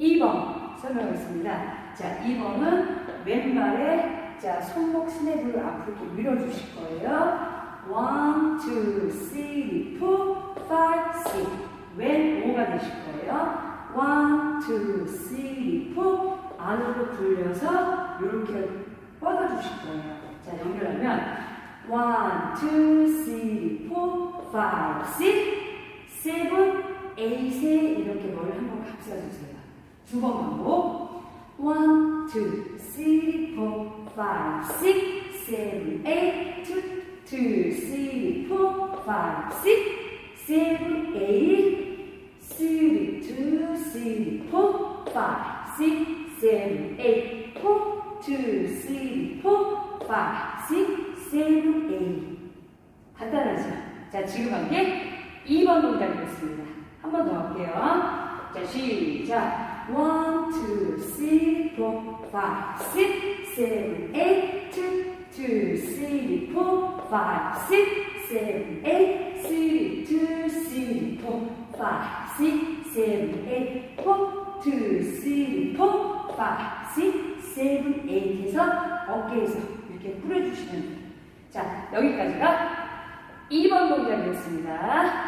2번 설명하겠습니다. 자, 2번은 왼발에 자, 손목 스냅을 앞으로 밀어주실 거예요. 1, 2, 3, 4, 5, 6. 왼 5가 되실 거예요. 1, 2, 3, 4. 안으로 굴려서 이렇게 뻗어주실 거예요. 자, 연결하면 1, 2, 3, 4, 5, 6, 7, 8에 이렇게 머리 한번 감싸주세요. 두번 반복. 1, 2, 3, 4, 5, 6, 7, 8, 2, 2, 3, 4, 5, 6, 7, 8, 3, 2, 3, 4, 5, 6, 7, 8, 4, 2, 3, 4, 5, 6, 7, 8. 간단하죠? 자, 지금 한 게 2번 동작이었습니다. 한 번 더 할게요. 자, 시작. 1, 2, 3, 4, 5, 6, 7, 8, 2, 2, 3, 4, 5, 6, 7, 8, 3, 2, 3, 4, 5, 6, 7, 8, 4, 2, 3, 4, 5, 6, 7, 8 해서 어깨에서 이렇게 뿌려주시면 돼요. 자, 여기까지가 2번 동작이었습니다.